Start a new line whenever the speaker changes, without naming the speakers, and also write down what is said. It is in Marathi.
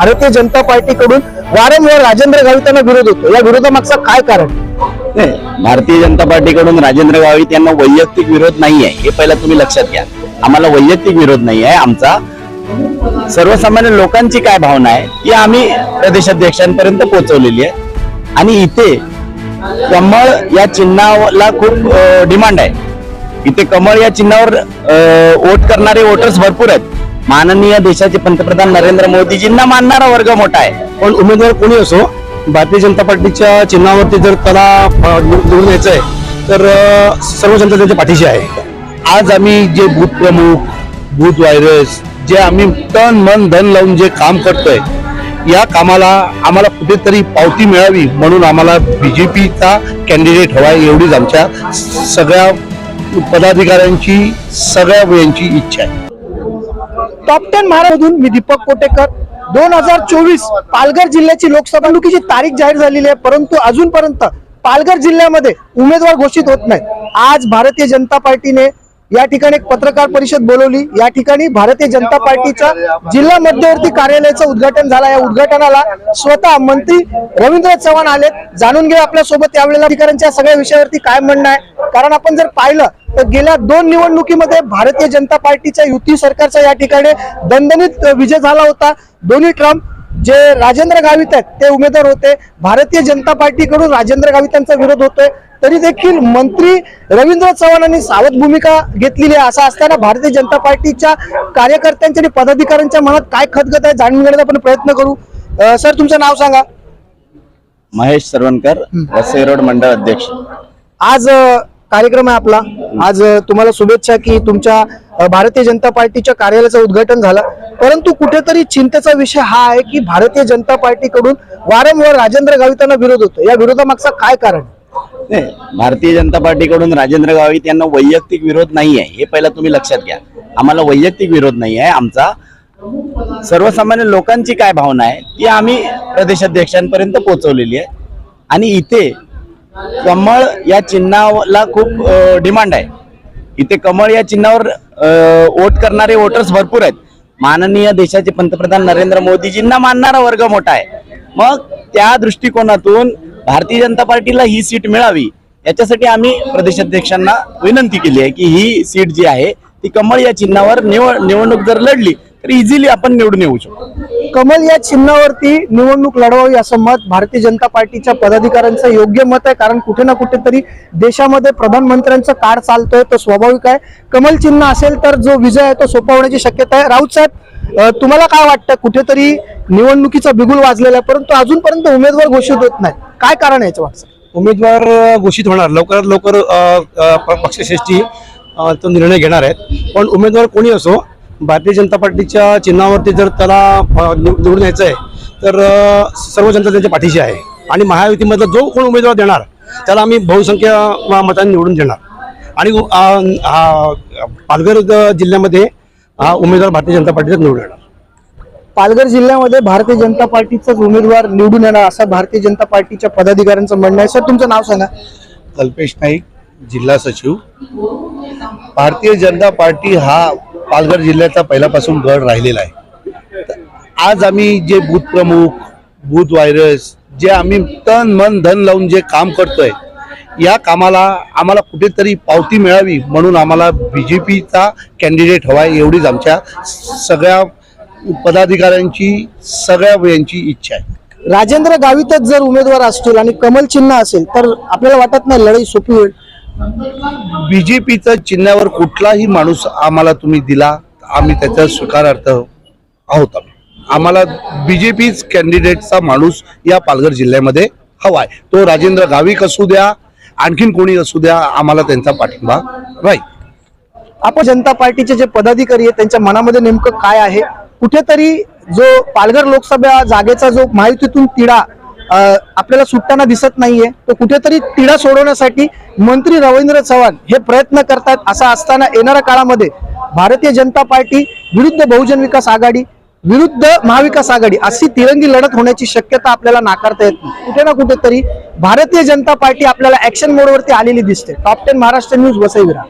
भारतीय जनता पार्टीकडून वारंवार राजेंद्र गावित यांना विरोध होतो. या विरोधामागचा काय कारण?
नाही, भारतीय जनता पार्टीकडून राजेंद्र गावित यांना वैयक्तिक विरोध नाही आहे हे पहिला तुम्ही लक्षात घ्या. आम्हाला वैयक्तिक विरोध नाही आहे आमचा सर्वसामान्य लोकांची काय भावना आहे ती आम्ही प्रदेशाध्यक्षांपर्यंत पोहोचवलेली आहे. आणि इथे कमळ या चिन्हाला खूप डिमांड आहे. इथे कमळ या चिन्हावर वोट करणारे वोटर्स भरपूर आहेत. माननीय देशाचे पंतप्रधान नरेंद्र मोदीजींना मानणारा वर्ग मोठा आहे.
पण उमेदवार कोणी असो भारतीय जनता पार्टीच्या चिन्हावरती जर त्याला निवडून यायचं आहे तर सर्व जनता त्याच्या पाठीशी आहे.
आज आम्ही जे भूत प्रमुख भूत व्हायरस जे आम्ही तन मन धन लावून जे काम करतोय या कामाला आम्हाला कुठेतरी पावती मिळावी म्हणून आम्हाला बीजेपीचा कॅन्डिडेट हवा एवढीच आमच्या सगळ्या पदाधिकाऱ्यांची सगळ्या यांची इच्छा आहे.
टॉप टेन महाराष्ट्रातून मी दीपक कोटेकर. दोन हजार चोवीस पालघर जिल्ह्याची लोकसभा निवडणुकीची तारीख जाहीर झालेली आहे परंतु अजूनपर्यंत पालघर जिल्ह्यामध्ये उमेदवार घोषित होत नाही. आज भारतीय जनता पार्टीने या ठिकाणी एक पत्रकार परिषद बोलवली. या ठिकाणी भारतीय जनता पार्टीचा जिल्हा मध्यवर्ती कार्यालयाचं उद्घाटन झाला. या उद्घाटनाला स्वतः मंत्री रवींद्र चव्हाण आलेत. जाणून घे आपल्यासोबत यावेळेला अधिकाऱ्यांच्या सगळ्या विषयावरती काय म्हणणं आहे. कारण आपण जर पाहिलं तर गेल्या दोन निवडणुकीमध्ये भारतीय जनता पार्टीच्या युती सरकारचा या ठिकाणी दणदणीत विजय झाला होता. दोन्ही ट्रम्प जे राजेंद्र गावित आहेत ते उमेदवार होते. भारतीय जनता पार्टीकडून राजेंद्र गावित यांचा विरोध होतोय. तरी देखील मंत्री रवींद्र चव्हाणांनी सावध भूमिका घेतलेली आहे. असं असताना भारतीय जनता पार्टीच्या कार्यकर्त्यांच्या आणि पदाधिकाऱ्यांच्या मनात काय खतगत आहे जाणून घेण्याचा आपण प्रयत्न करू. सर तुमचं नाव सांगा.
महेश सरवणकर वसई रोड मंडळ अध्यक्ष.
आज कार्यक्रम आहे आपला. आज तुम्हाला शुभेच्छा की तुमच्या भारतीय जनता पार्टीच्या कार्यालयाचं उद्घाटन झालं. परंतु कुठेतरी चिंतेचा विषय हा आहे की भारतीय जनता पार्टीकडून वारंवार राजेंद्र गावितांना विरोध होतो या विरोधामागचा काय कारण?
नाही, भारतीय जनता पार्टीकडून राजेंद्र गावित यांना वैयक्तिक विरोध नाही आहे. हे पहिला तुम्ही लक्षात घ्या. आम्हाला वैयक्तिक विरोध नाही आहे. आमचा सर्वसामान्य लोकांची काय भावना आहे ती आम्ही प्रदेशाध्यक्षांपर्यंत पोहोचवलेली आहे. आणि इथे कमळ या चिन्हाला खूप डिमांड आहे. इथे कमळ या चिन्हावर वोट करणारे वोटर्स भरपूर आहेत. माननीय देशाचे पंतप्रधान नरेंद्र मोदीजींना मानणारा वर्ग मोठा आहे. मग त्या दृष्टिकोनातून भारतीय जनता पार्टीला ही सीट मिळावी याच्यासाठी आम्ही प्रदेशाध्यक्षांना विनंती केली आहे की ही सीट जी आहे ती कमळ या चिन्हावर निवड निवडणूक जर लढली तर इझिली आपण निवडून येऊ शकतो.
कमल या चिन्हावरती निवडणूक लढवावी असं मत भारतीय जनता पार्टीच्या पदाधिकाऱ्यांचं योग्य मत आहे कारण कुठे ना कुठेतरी देशामध्ये प्रधानमंत्र्यांचं काळ चालतोय तो स्वाभाविक आहे. कमल चिन्ह असेल तर जो विजय आहे तो सोपा होण्याची शक्यता आहे. राऊत साहेब तुम्हाला काय वाटतं? कुठेतरी निवडणुकीचा बिगुल वाजलेला आहे परंतु अजूनपर्यंत उमेदवार घोषित होत नाही काय कारण आहे याचं वाटतं?
उमेदवार घोषित होणार. लवकरात लवकर पक्षश्रेष्ठी तो निर्णय घेणार आहेत. पण उमेदवार कोणी असो भारतीय जनता पार्टीच्या चिन्हावरती जर त्याला निवडून यायचं आहे तर सर्व जनता त्यांच्या पाठीशी आहे. आणि महायुतीमधला जो कोण उमेदवार देणार त्याला आम्ही बहुसंख्य मतांनी निवडून देणार. आणि हा, पालघर जिल्ह्यामध्ये हा उमेदवार भारतीय जनता पार्टीचा निवडून येणार.
पालघर जिल्ह्यामध्ये भारतीय जनता पार्टीचाच उमेदवार निवडून येणार असं भारतीय जनता पार्टीच्या पदाधिकाऱ्यांचं म्हणणं आहे. सर तुमचं नाव सांगा.
कल्पेश नाईक जिल्हा सचिव. भारतीय जनता पार्टी हा पालघर जिल्ह्याचा पहिल्यापासून गड राहिलेला आहे. आज आम्ही जे बूथ प्रमुख बूथ व्हायरस जे आम्ही तन मन धन लावून जे काम करतोय या कामाला आम्हाला कुठेतरी पावती मिळावी म्हणून आम्हाला बी जे पीचा कॅन्डिडेट हवा एवढीच आमच्या सगळ्या पदाधिकाऱ्यांची सगळ्या यांची इच्छा आहे.
राजेंद्र गावितच जर उमेदवार असतील आणि कमल चिन्ह असेल तर आपल्याला वाटत नाही लढाई सोपी होईल.
बीजेपीचं चिन्हावर कुठलाही माणूस आम्हाला तुम्ही दिला आम्ही त्याचा स्वीकारार्थ आहोत आम्ही. आम्हाला बीजेपीच कॅन्डिडेटचा माणूस या पालघर जिल्ह्यामध्ये हवा आहे तो राजेंद्र गाविक असू द्या आणखीन कोणी असू द्या आम्हाला त्यांचा पाठिंबा राहील.
आपण जनता पार्टीचे जे पदाधिकारी आहेत त्यांच्या मनामध्ये नेमकं काय आहे? कुठेतरी जो पालघर लोकसभा जागेचा जो माहितीतून तिढा आपल्याला सुटताना दिसत नाहीये. तो कुठेतरी तिढा सोडवण्यासाठी मंत्री रवींद्र चव्हाण हे प्रयत्न करतात असा असताना येणाऱ्या काळामध्ये भारतीय जनता पार्टी विरुद्ध बहुजन विकास आघाडी विरुद्ध महाविकास आघाडी अशी तिरंगी लढत होण्याची शक्यता आपल्याला नाकारता येत नाही. कुठे ना कुठेतरी भारतीय जनता पार्टी आपल्याला ऍक्शन मोडवरती आलेली दिसते. Top ten Maharashtra news वसईविरा